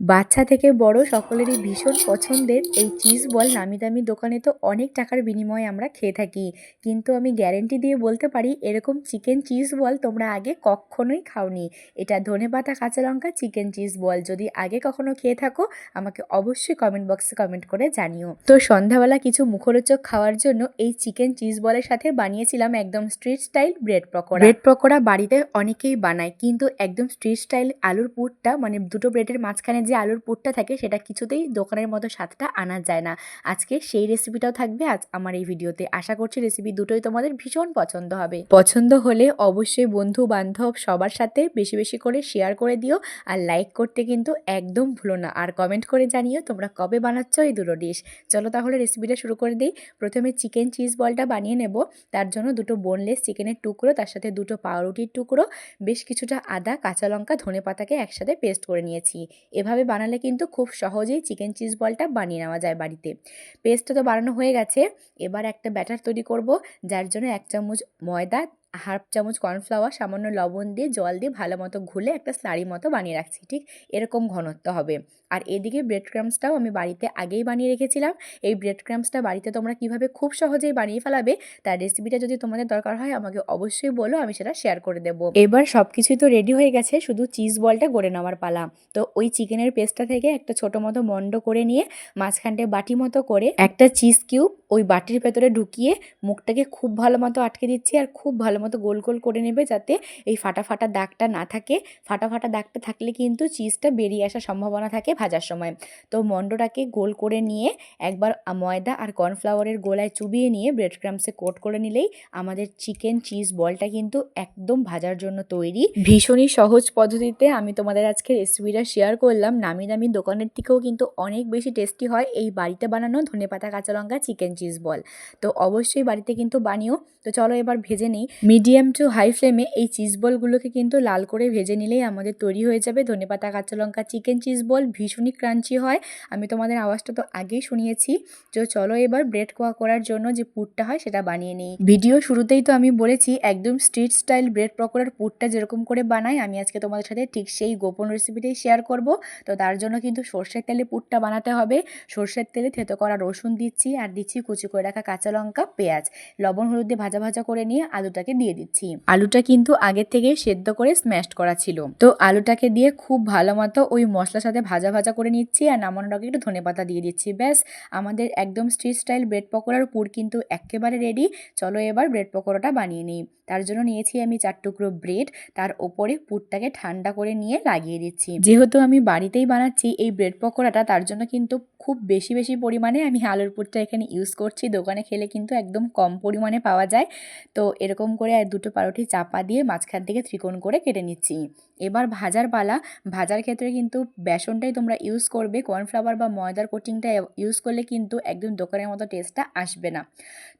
বাচ্চা থেকে বড় সকলেরই ভীষণ পছন্দের এই চিজ বল নামি দামি দোকানে তো অনেক টাকার বিনিময়ে আমরা খেয়ে থাকি। কিন্তু আমি গ্যারেন্টি দিয়ে বলতে পারি, এরকম চিকেন চিজ বল তোমরা আগে কখনোই খাওনি। এটা ধনেপাতা কাঁচা লঙ্কা চিকেন চিজ বল যদি আগে কখনো খেয়ে থাকো, আমাকে অবশ্যই কমেন্ট বক্সে কমেন্ট করে জানিও। তো সন্ধ্যাবেলা কিছু মুখরোচক খাওয়ার জন্য এই চিকেন চিজ বলের সাথে বানিয়েছিলাম একদম street style bread pakora. Bread pakora বাড়িতে অনেকেই বানায়, কিন্তু একদম স্ট্রিট স্টাইল আলুর পুরটা মানে দুটো ব্রেডের মাঝখানে যে আলুর পুরটা থাকে সেটা কিছুতেই দোকানের মতো স্বাদটা আনা যায় না। আজকে সেই রেসিপিটাও থাকবে আজ আমার এই ভিডিওতে। আশা করছি রেসিপি দুটোই তোমাদের ভীষণ পছন্দ হবে। পছন্দ হলে অবশ্যই বন্ধু বান্ধব সবার সাথে বেশি বেশি করে শেয়ার করে দিও আর লাইক করতে কিন্তু একদম ভুলো না। আর কমেন্ট করে জানিও তোমরা কবে বানাচ্ছ এই দুটো ডিশ চলো তাহলে রেসিপিটা শুরু করে দিই। প্রথমে চিকেন চিজ বলটা বানিয়ে নেব। তার জন্য দুটো বোনলেস চিকেনের টুকরো, তার সাথে দুটো পাউরুটির টুকরো, বেশ কিছুটা আদা, কাঁচা লঙ্কা ধনে পাতাকে একসাথে পেস্ট করে নিয়েছি। এভাবে বানালে কিন্তু খুব সহজেই চিকেন চিজ বলটা বানিয়ে নেওয়া যায় বাড়িতে। পেস্টটা তো বানানো হয়ে গেছে। এবার একটা ব্যাটার তৈরি করব, যার জন্য এক চামচ ময়দা হাফ চামচ কর্নফ্লাওয়ার, সামান্য লবণ দিয়ে জল দিয়ে ভালো মতো ঘুলে একটা স্লারি মতো বানিয়ে রাখছি। ঠিক এরকম ঘনত্ব হবে। আর এদিকে ব্রেড ক্রামসটাও আমি বাড়িতে আগেই বানিয়ে রেখেছিলাম। এই ব্রেড ক্রামসটা বাড়িতে তোমরা কীভাবে খুব সহজেই বানিয়ে ফেলাবে, তার রেসিপিটা যদি তোমাদের দরকার হয়, আমাকে অবশ্যই বলো, আমি সেটা শেয়ার করে দেবো। এবার সব কিছুই তো রেডি হয়ে গেছে, শুধু চিজ বলটা গড়ে নেওয়ার পালা। তো ওই চিকেনের পেস্টটা থেকে একটা ছোটো মতো মন্ড করে নিয়ে, মাঝখানটায় বাটি মতো করে একটা চিজ কিউব ওই বাটির ভেতরে ঢুকিয়ে মুখটাকে খুব ভালো মতো আটকে দিচ্ছি, আর খুব ভালো মতো গোল গোল করে নেবে যাতে এই ফাটা ফাটা দাগটা না থাকে। ফাটা ফাটা দাগটা থাকলে কিন্তু চিজটা বেরিয়ে আসার সম্ভাবনা থাকে ভাজার সময়। তো মন্ডটাকে গোল করে নিয়ে একবার ময়দা আর কর্নফ্লাওয়ারের গোলায় চুবিয়ে নিয়ে ব্রেড ক্রামসে কোট করে নিলেই আমাদের চিকেন চিজ বলটা কিন্তু একদম ভাজার জন্য তৈরি। ভীষণই সহজ পদ্ধতিতে আমি তোমাদের আজকে রেসিপিটা শেয়ার করলাম। নামি দামি দোকানের থেকেও কিন্তু অনেক বেশি টেস্টি হয় এই বাড়িতে বানানো ধনেপাতা কাঁচা লঙ্কা চিকেন চিজ বল। তো অবশ্যই বাড়িতে কিন্তু বানিও। তো চলো এবার ভেজে নিই। মিডিয়াম টু হাই ফ্লেমে এই চিজ বলগুলোকে কিন্তু লাল করে ভেজে নিলেই আমাদের তৈরি হয়ে যাবে। ধনেপাতা কাঁচা লঙ্কা, চিকেন চিজ বল ভীষণই ক্রাঞ্চি হয়। আমি তোমাদের আওয়াজটা তো আগেই শুনিয়েছি। তো চলো এবার ব্রেড কোয়া করার জন্য যে পুরটা হয় সেটা বানিয়ে নিই। ভিডিও শুরুতেই তো আমি বলেছি, একদম স্ট্রিট স্টাইল ব্রেড পকোড়ার পুরটা যেরকম করে বানাই, আমি আজকে তোমাদের সাথে ঠিক সেই গোপন রেসিপিটাই শেয়ার করব। তো তার জন্য কিন্তু সর্ষের তেলে পুরটা বানাতে হবে। সর্ষের তেলে থেতো করা রসুন দিচ্ছি আর দিচ্ছি কুচি করে রাখা কাঁচা লঙ্কা, পেঁয়াজ। লবণ, হলুদ দিয়ে ভাজা ভাজা করে নিয়ে আলুটাকে দিয়ে দিচ্ছি। আলুটা কিন্তু আগের থেকে সেদ্ধ করে স্ম্যাশ করা ছিল। তো আলুটাকে দিয়ে খুব ভালো মতো ওই মশলার সাথে ভাজা ভাজা করে নিচ্ছি আর নামানোর আগে একটু ধনে পাতা দিয়ে দিচ্ছি। ব্যাস, আমাদের একদম স্ট্রিট স্টাইল ব্রেড পকোড়ার পুর কিন্তু একেবারে রেডি চলো এবার ব্রেড পকোড়াটা বানিয়ে নিই। তার জন্য নিয়েছি আমি চার টুকরো ব্রেড তার ওপরে পুরটাকে ঠান্ডা করে নিয়ে লাগিয়ে দিচ্ছি। যেহেতু আমি বাড়িতেই বানাচ্ছি এই ব্রেড পকোড়াটা, তার জন্য কিন্তু খুব বেশি বেশি পরিমাণে আমি আলুর পুরটা এখানে ইউজ করছি। দোকানে খেলে কিন্তু একদম কম পরিমাণে পাওয়া যায়। তো এরকম করে আর দুটো পারোটি চাপা দিয়ে মাঝখান থেকে ত্রিকোণ করে কেটে নিচ্ছি। এবার ভাজার পালা। ভাজার ক্ষেত্রে কিন্তু বেসনটাই তোমরা ইউজ করবে। কর্নফ্লাওয়ার বা ময়দার কোটিংটা ইউজ করলে কিন্তু একদম দোকানের মতো টেস্টটা আসবে না।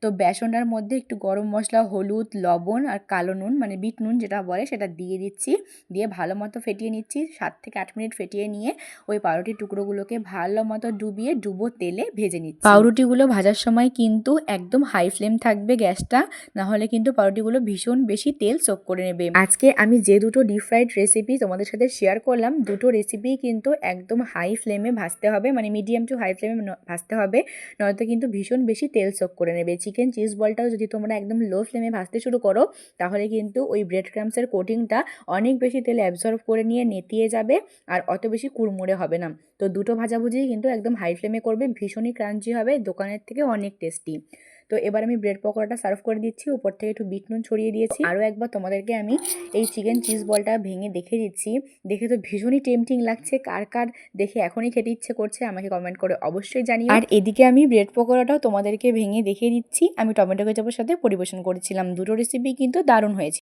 তো বেসনটার মধ্যে একটু গরম মশলা, হলুদ, লবণ আর কালো নুন মানে বিট নুন যেটা বলে সেটা দিয়ে দিচ্ছি। দিয়ে ভালো মতো ফেটিয়ে নিচ্ছি। সাত থেকে আট মিনিট ফেটিয়ে নিয়ে ওই পাউরুটির টুকরোগুলোকে ভালো মতো ডুবিয়ে ডুবো তেলে ভেজে নিচ্ছি। পাউরুটিগুলো ভাজার সময় কিন্তু একদম হাই ফ্লেম থাকবে গ্যাসটা। নাহলে কিন্তু পাউরুটিগুলো ভীষণ বেশি তেল সোক করে নেবে। আজকে আমি যে দুটো ডিপ ফ্রাইড রেসিপি তোমাদের সাথে শেয়ার করলাম, দুটো রেসিপি কিন্তু একদম হাই ফ্লেমে ভাজতে হবে মানে মিডিয়াম টু হাই ফ্লেমে ভাজতে হবে, নয়তো কিন্তু ভীষণ বেশি তেল সোক করে নেবে। চিকেন চিজ বলটাও যদি তোমরা একদম লো ফ্লেমে ভাজতে শুরু করো, তাহলে কিন্তু ওই ব্রেড ক্রামসের কোটিংটা অনেক বেশি তেল অ্যাবজর্ভ করে নিয়ে নেতিয়ে যাবে, আর অত বেশি কুড়মুড়ে হবে না। তো দুটো ভাজাভুজি কিন্তু একদম হাই ফ্লেমে করবে, ভীষণই ক্রাঞ্চি হবে, দোকানের থেকে অনেক টেস্টি তো এবার আমি ব্রেড পকোড়াটা সার্ভ করে দিচ্ছি। উপর থেকে একটু বিট নুন ছড়িয়ে দিয়েছি। আরও একবার তোমাদেরকে আমি এই চিকেন চিজ বলটা ভেঙে দেখে দিচ্ছি। দেখে তো ভীষণই টেমটিং লাগছে। কার কার দেখে এখনই খেতে ইচ্ছে করছে আমাকে কমেন্ট করে অবশ্যই জানিও। আর এদিকে আমি ব্রেড পকোড়াটাও তোমাদেরকে ভেঙে দেখিয়ে দিচ্ছি। আমি টমেটো কেচাপের সাথে পরিবেশন করেছিলাম। দুটো রেসিপি কিন্তু দারুণ হয়েছে।